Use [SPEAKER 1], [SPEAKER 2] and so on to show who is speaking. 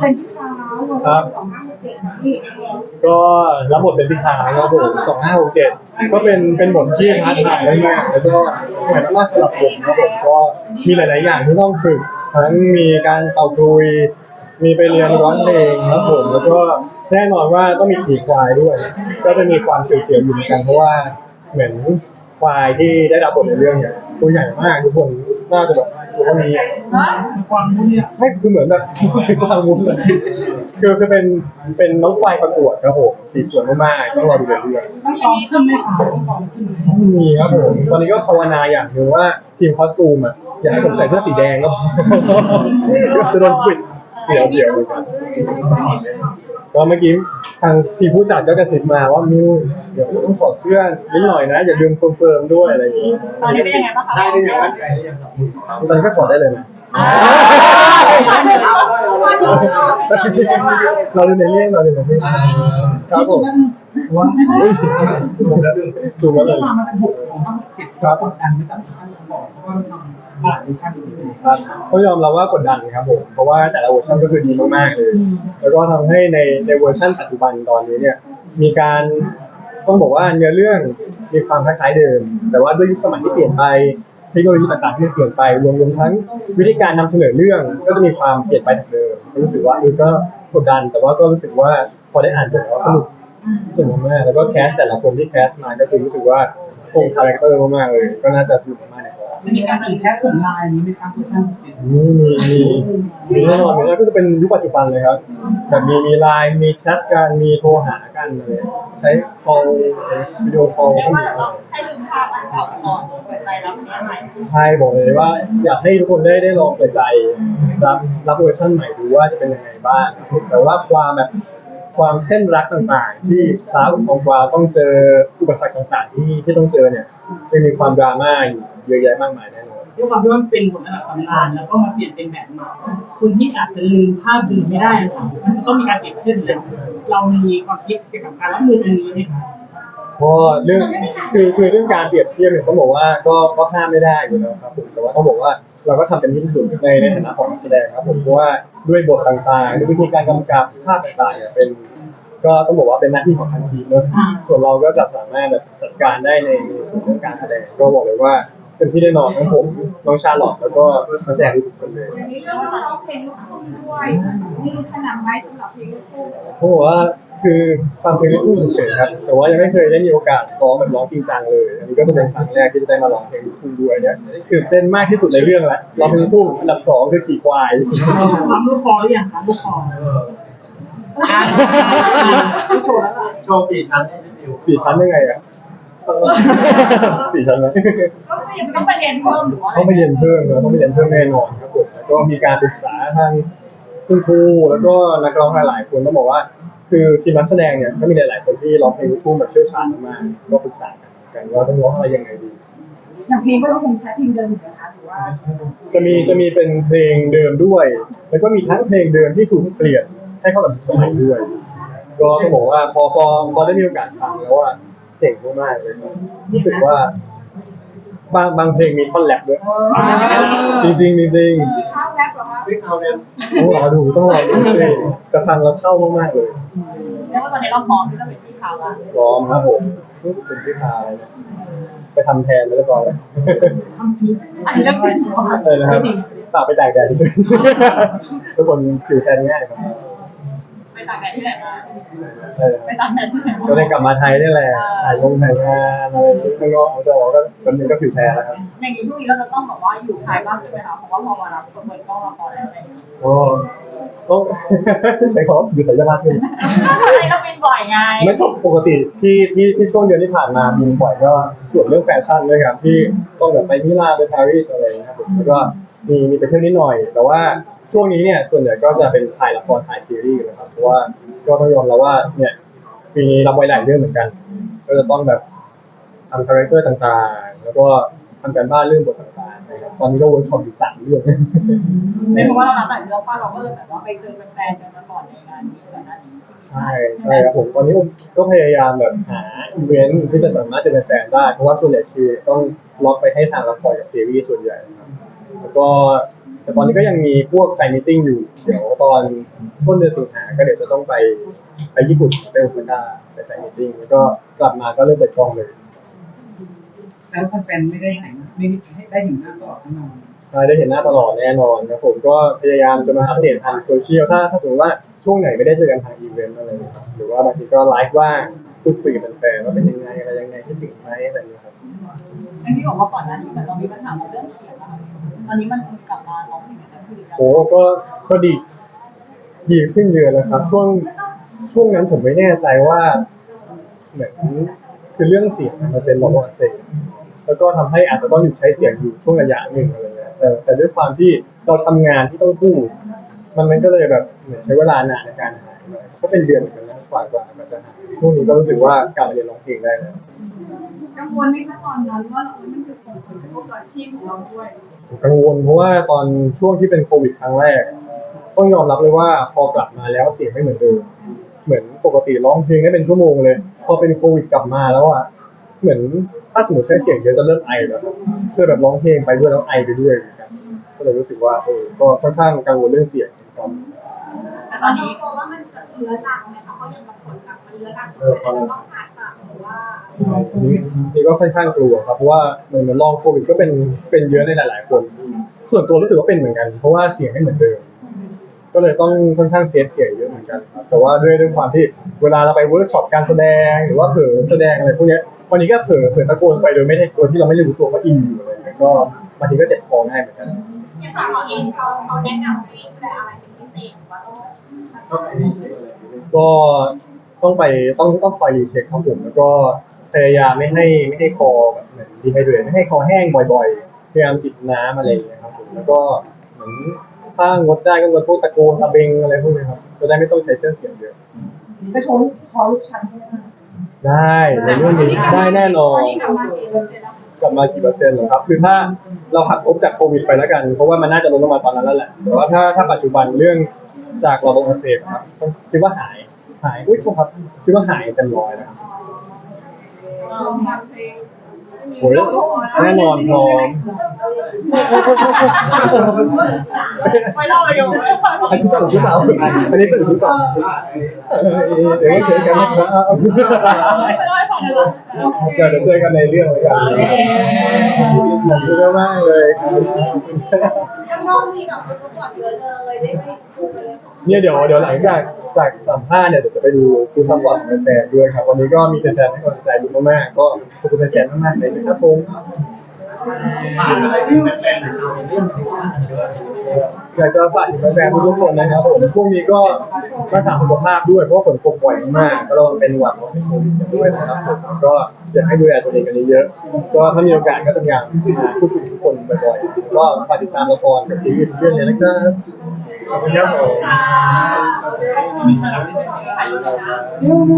[SPEAKER 1] เป็นพี่สาว
[SPEAKER 2] ครับ
[SPEAKER 1] สองห้าหกเจ็ดนี่
[SPEAKER 2] ก็รับบทเป็นพิธาครับผมสองห้าหกเจ็ดก็เป็นเป็นบทที่ท้าทายมากๆแล้วก็เหมือนว่าสำหรับผมครับผมก็มีหลาย ๆ อย่างที่ต้องฝึกทั้งมีการเป่าคลุย มีไปเรียนร้องเพลงครับผม แล้วก็แน่นอนว่าต้องมีขี่ควายด้วย ก็จะมีความเสียวๆอยู่เหมือนกันเพราะว่าเหมือนควายที่ได้รับบทในเรื่องเนี่ยตัวใหญ่มากทุกคนน่าจะแบบ ตัวเท่านี้
[SPEAKER 3] ความมุ่งเนี่ย
[SPEAKER 2] ไม่คือเหมือนแบบกวางมุ้งเลยคือคือเป็นเป็นน้องควายประกวดครับผมสีสวยมากๆต้องรอดูเรื่อง
[SPEAKER 3] ต้องซ้อมขึ้นไหมคะต้องซ้อมขึ้นไหม
[SPEAKER 2] มีครับผมตอนนี้ก็ภาวนาอย่างหนึ่งว่าทีมคอสตูมอะอยากให้ผมใส่เสื้อสีแดงก็จะโดนปิดเสียวเสียวเหมือนกันก็เมื่อกี้ทางทีมผู้จัดก็กระซิบมาว่ามิว เดี๋ยวต้องถอดเสื้อนิดหน่อยนะอย่าลืมคอนเฟิร์มด้วยอะไรอย่างงี้
[SPEAKER 1] ตอนนี้เป็นยังไงบ้างคะ
[SPEAKER 4] ได้ได้ยังมั่นใจได้ยังกับมือของเรา
[SPEAKER 2] ตอนนี้ก็ถอดได้เลยนะเราดูในเรื่องเราดูในเรื่องครับผม
[SPEAKER 3] ว่า
[SPEAKER 2] ดูแล้วดูแล้วเลย
[SPEAKER 3] มาเป็นหกของห้าเจ็ดครับกดดันไม่จับท่านบอกเพราะว่าทำผ่านดิชั่นที่
[SPEAKER 2] ครับก็ยอมรับว่ากดดันครับผมเพราะว่าแต่ละเวอร์ชันก็คือดีมากๆเลยแล้วก็ทำให้ในในเวอร์ชันปัจจุบันตอนนี้เนี่ยมีการ ต้องบอกว่าเนื้อเรื่องมีความคล้ายๆเดิม แต่ว่าด้วยยุคสมัยที่เปลี่ยนไปเทคโนโลยีต่างๆที่เปลี่ยนไปรวมรวมทั้งวิธีการนำเสนอเรื่องก็จะมีความเปลี่ยนไปจากเดิมรู้สึกว่าเออก็กดดัน แต่ว่าก็รู้สึกว่าพอได้อ่านบแล้วสนุกสนุกมากแล้วก็แคสแต่ละคนที่แคสมาก็คือรู้สึกว่าคงคาแรคเตอร์มากๆเลย ก็น่าจะสนุกมากๆในกอง
[SPEAKER 3] จะมีการส่งแชทส่งไลน์นี้ไหมครับดิชั่นเจ็ด
[SPEAKER 2] มีมีมีมีแน่นอนมีแน่ก็จะเป็นยุคปัจจุบันเลยครับแบบมีมีไลน์มีแชทกันมีโทรหากันเลย ใช้คอลวิดีโอคอล
[SPEAKER 1] เรียก
[SPEAKER 2] ก็
[SPEAKER 1] ว่า
[SPEAKER 2] มี
[SPEAKER 1] เราต้องให้ลืมภาพอันเก่าก่อนเปิดใจรับเนี้ยใหม่
[SPEAKER 2] ใช่บอกเลยว่า อยากให้ทุกคนได้ได้ลองเปิดใจรับรับเวอร์ชันใหม่ดูว่าจะเป็นยังไงบ้างแต่ว่าความแบบความเช่นรักต่างๆ ที่สาวของกวาต้องเจออุปสรรคต่างๆ ที่ที่ต้องเจอเนี่ยยังมีความดราม่าอยู่เยอะแยะมากมายแน่นอน
[SPEAKER 3] ด้วยความที่มันเป็นบทระดับตำนานแล้วก็มาเปลี่ยนเป็นแบบใหม่คุณที่อาจจะลืมภาพลืมไม่ได้ค่ะมันต้องมีการเปลี่ยนขึ้นเลยเรามีความคิดเกี่ยวกับการรับมือตรงนี้ไหมคะ
[SPEAKER 2] เพราะเรื่องคือคือเรื่องการเปรียบเทียบเนี่ยต้องบอกว่าก็ก็ห้ามไม่ได้อยู่แล้วครับผมแต่ว่าต้องบอกว่าเราก็ทำเป็นที่สุดในในฐานะของนักแสดงครับผมเพราะว่าด้วยบทต่างๆด้วยวิธีการกำกับภาพต่างๆเนี่ยเป็น ก็ต้องบอกว่าเป็นหน้าที่ของทางทีมเนอะส่วนเราก็จะสามารถแบบจัดการได้ในส่วนของการแสดงก็บอกเลยว่า เป็นที่ได้นอนทั้งผมน้องชาลอตแล้วก็นักแสดงทุกคนเลย
[SPEAKER 1] อย่างนี้เรื่องเราร้องเพลงลูกทุ่งด้วยนี่ขนาดไหมสำหรับเพลงลูกทุ่ง
[SPEAKER 2] เขาบอกว่าคือฟังเพลงลูกทุ่งเฉยๆครับแต่ว่ายังไม่เคยได้มีโอกาสร้องแบบร้องจริงจังเลยอันนี้ก็จะเป็นครั้งแรกที่จะได้มาร้องเพลงลูกทุ่งด้วยเนี่ยตื่นเต้นมากที่สุดในเรื่องละร้องเพลงลูกทุ่งอันดับสองคือขี่ควาย
[SPEAKER 3] ซ้ำลูกคอหรือยังครับลูกคอลูกโชว์แล้วล่ะ
[SPEAKER 4] โชว์กี่ชั้นให้พี่มิว
[SPEAKER 2] สี่ชั้นยังไงอะ สี่ชั้นไหม
[SPEAKER 1] ก็คือยังต้องไปเรียนเพิ่มหรือว่า
[SPEAKER 2] ต้องไปเรียนเพิ่มนะต้องไปเรียนเพิ่มแน่นอนครับผมแล้วก็มีการปรึกษาทางคุณครูแล้วก็นักร้องหลายๆคนต้องบอกว่า คือทีมนักแสดงเนี่ยก็มีหลาย ๆ คนที่ร้องเพลงลูกทุ่งแบบเชี่ยวชาญมากๆก็ปรึกษากันกันว่าต้องร้องอะไรยังไงดี
[SPEAKER 1] อย่างเพลงก็ต้องคงใช้เพลงเดิมอยู่นะคะหรือว่า
[SPEAKER 2] จะมีจะมีเป็นเพลงเดิมด้วย แล้วก็มีทั้งเพลงเดิมที่ถูกเปลี่ยนให้เข้ากับสมัยด้วย ก็ต้องบอกว่าพอพอพอได้มีโอกาสฟังแล้วว่า เจ๋งมากๆเลยครับรู้สึกว่า บางบางเพลงมีท่อนแรปด้วย จริงจริงๆจริง
[SPEAKER 1] ข้าวแรปเหรอคะ
[SPEAKER 4] วิกเอาเนี่ย
[SPEAKER 2] ๆต้องรอดูต้องรอดูเลยจะฟังแล้วเข้ามากๆเลย
[SPEAKER 1] เรียกว่าตอนนี้เราพร้อมที่จะเป็นที่ข่าวละ
[SPEAKER 2] พร้อมครับผมเป็นที่พาอะไรเนี่ยไปทำแทนแล้วเรียบร้อยแล้ว
[SPEAKER 1] อันนี้เรื่องจริงเหรอคะ
[SPEAKER 2] เลยนะครับฝากไปตากแดดเฉยๆทุกคนผิวแทนง่ายครับ
[SPEAKER 1] ไป ต่างแดนที่ไหนมา
[SPEAKER 2] เออ
[SPEAKER 1] ไปต่างแดนที่ไหนมา
[SPEAKER 2] ก็ได้กลับมาไทยนี่แหละ ถ่ายลงถ่ายงานอะไรข้างนอกเขาจะบอกว่าวันนี้ก็ผิวแทนแล้วครับ
[SPEAKER 1] อย่างนี้ช่วงนี้เราจะต้องแบบว่าอยู่ไทยมากขึ้นไหมคะเพราะว่าพอมารับเปิดกล้องละครแล้วอะไรอย่างเงี้ย
[SPEAKER 2] โอ้ต้องใช้คำว่าอยู่ไทยจะมากขึ้น
[SPEAKER 1] ทำไมเราเป็นบ่อยไง
[SPEAKER 2] ไม่ก็ปกติที่ที่ที่ช่วงเดือนที่ผ่านมาบินบ่อยก็ส่วนเรื่องแฟชั่นด้วยครับที่ต้องแบบไปมิลานไปปารีสอะไรอย่างเงี้ยครับผมแล้วก็มีมีไปเที่ยวนิดหน่อย แต่ว่า ช่วงนี้เนี่ยส่วนใหญ่ก็จะเป็นถ่ายละครถ่ายซีรีส์นะครับเพราะว่าก็ต้องยอมรับว่าเนี่ยปีนี้รับไว้หลายเรื่องเหมือนกัน ก็จะต้องแบบทำคาแรคเตอร์ต่างๆ แล้วก็ทำการบ้านเรื่องบทต่างๆนะครับตอนนี้ก็เวิร์กช็อปอยู่สามเรื่อง
[SPEAKER 1] ไม่เพราะว่าเรารับแต่เรื่องว่าเราก็เลยแบบว่าไปเจอแฟนๆกันมาก่อนในงานนี้ก่อนหน้านี้
[SPEAKER 2] ใช่ใช่ครับผมตอนนี้ผมก็พยายามแบบหาอีเวนท์ที่จะสามารถจะเป็นแฟนได้เพราะว่าส่วนใหญ่คือต้องล็อกไปให้ทางละครกับซีรีส์ส่วนใหญ่นะครับแล้วก็ แต่ตอนนี้ก็ยังมีพวกแฟนมิทติ้งอยู่ เดี๋ยวตอนต้นเดือนสิงหาก็เดี๋ยวจะต้องไปไปญี่ปุ่นไปโอซาก้าไปแฟนมิทติ้งแล้วก็กลับมาก็เริ่มเปิดกล้องเลย
[SPEAKER 3] แล้วแฟนๆไม่ได้เห็นไม่ได้ได้เห็นหน้าตลอดแน่นอน
[SPEAKER 2] ใช่ได้เห็นหน้าตลอดแน่นอนครับผมก็พยายามจะมาอัปเดตทางโซเชียลถ้าถ้าสมมติว่าช่วงไหนไม่ได้เจอกันทางอีเวนต์อะไรอย่างเงี้ยครับหรือว่าบางทีก็ไลฟ์ว่างพูดคุยกับแฟนๆว่าเป็นยังไงอะไรยังไงคิดถึงไหมอะไรอย่างเงี้ยครับ
[SPEAKER 1] ไอ้ที่บอกว่าก่อนหน้านี้เหมือนเรามีปัญหาเรื่องเสียงอะค่ะ ตอนนี้มันกลับมาร้องเพลงกันคือแล้ว
[SPEAKER 2] โอ้ก็ก็ดี ดีขึ้นเยอะนะครับ ช่วงช่วงนั้นผมไม่แน่ใจว่าเหมือนคือเรื่องเสียงมันเป็นระบบอักเสบแล้วก็ทำให้อาจจะต้องหยุดใช้เสียงอยู่ช่วงระยะหนึ่งอะไรเงี้ยแต่แต่ด้วยความที่เราทำงานที่ต้องพูดมันมันก็เลยแบบเหมือนใช้เวลานานในการหายหน่อยก็เป็นเดือนเหมือนกันนะกว่ากว่ามันจะหายช่วงนี้ก็รู้สึกว่ากลับมาเรียนร้องเพลงได้แล้ว
[SPEAKER 5] กังวลไหมคะตอนนั้นว่าเออมันจะส่งผลกระทบต่ออาชีพของเราด้วย
[SPEAKER 2] กังวลเพราะว่าตอนช่วงที่เป็นโควิดครั้งแรก ต้องยอมรับเลยว่าพอกลับมาแล้วเสียงไม่เหมือนเดิม เหมือนปกติร้องเพลงได้เป็นชั่วโมงเลย พอเป็นโควิดกลับมาแล้วอะเหมือนถ้าสมมติใช้เสียงเยอะจะเริ่มไอแล้วคือแบบร้องเพลงไปด้วยแล้วไอไปด้วยเหมือนกันก็เลยรู้สึกว่าเออก็ค่อนข้างกังวลเรื่องเสียงตอน
[SPEAKER 5] แต่ตอนนี้กลัวว่ามันจะเรื้อรังไหมคะเพราะยังกับผลกับมันเรื้อรังตรงไนี้
[SPEAKER 2] นี่ก็ค่อนข้างกลัวครับเพราะว่าเหมือนลองโควิดก็เป็นเป็นเยอะในหลาย ๆ คน ส่วนตัวรู้สึกว่าเป็นเหมือนกัน เพราะว่าเสียงไม่เหมือนเดิม ก็เลยต้องค่อนข้างเซฟเสียงเยอะเหมือนกันครับแต่ว่าด้วยด้วยความที่เวลาเราไปเวิร์กช็อปการแสดง หรือว่าเผลอแสดงอะไรพวกเนี้ยวันนี้ก็เผลอเผลอตะโกนไปโดยไม่ได้โดยที่เราไม่ได้รู้ตัวว่าอินอยู่อะไรเงี้ยก็บางทีก็เจ็บคอง่ายเหมือนกัน
[SPEAKER 5] อย่างสาวเองเขาเขาแนะนำให้แสดงอะไรเป็นพิเศษหรือว่าต้อง
[SPEAKER 4] ก็ไปรีเช็คอะไรอย่างเงี้ย
[SPEAKER 2] ก็ต้องไปต้องต้องคอยรีเช็คครับผมแล้วก็ พยายามไม่ให้ไม่ให้คอแบบเหมือนดีไฮเดรตไม่ให้คอแห้งบ่อยๆพยายามจิบน้ำอะไรอย่างเงี้ยครับผมแล้วก็เหมือนถ้างดได้ก็งดพวกตะโกนตะเบงอะไรพวกนี้ครับจะได้ไม่ต้องใช้เส้นเสียงเยอะ
[SPEAKER 1] ไปโชว์ลูกคอลูกชั้นใช่ไหมคะ
[SPEAKER 2] ได้ในเรื่องนี้ได้แน่นอน
[SPEAKER 5] ตอนนี้กลับมากี่เปอร์เซ็นต์แล้ว
[SPEAKER 2] กลับมากี่เปอร์เซ็นต์เหรอครับ คือถ้าเราหักลบจากโควิดไปแล้วกัน เพราะว่ามันน่าจะลดลงมาตอนนั้นแล้วแหละ แต่ว่าถ้าถ้าปัจจุบันเรื่องจากระบบอักเสบครับคิดว่าหาย หาย อุ้ยโทษครับคิดว่าหายเต็มร้อยนะครับ
[SPEAKER 5] ลงมาเพลง
[SPEAKER 2] โอ้ยแน่นอนพร้อม
[SPEAKER 1] ไปเล่าเลยอยู่
[SPEAKER 2] อันนี้ตื่นหรือเปล่าอันนี้ตื่นหรือเปล่าเดี๋ยวเจอกันนะครับ
[SPEAKER 1] เดี๋
[SPEAKER 2] ยวเจอกันในเรื่องแล้วกันขอบคุณมากเลยครับา
[SPEAKER 5] งนอกมีแบบคนสปอร์ตเยอะเลยได้ไปดูเลย
[SPEAKER 2] เนี่ยเดี๋ยวเดี๋ยวหลังจากจากสัมภาษณ์เนี่ยเดี๋ยวจะไปดูคูซัพพอร์ตของแฟนๆด้วยครับ วันนี้ก็มีแฟนๆให้กำลังใจดีมากๆก็ขอบคุณแฟนๆมากๆเลยนะครับผม
[SPEAKER 4] ฝากอะไรที่แฟนๆของเราในเรื่องที่ว่าเยอะ
[SPEAKER 2] อยากจะฝากถึงแฟนๆทุกคนนะครับผมช่วงนี้ก็รักษาสุขภาพด้วยเพราะว่าฝนตกบ่อยมากก็ระวังเป็นหวัดระวังเป็นโควิดกันด้วยนะครับผมก็อยากให้ดูแลตัวเองกันเยอะๆก็ถ้ามีโอกาสก็จะพยายามพูดคุยกับทุกคนบ่อยๆก็ฝากติดตามละครกับซีรีส์เรื่องนี้นะครับขอบคุณครับผม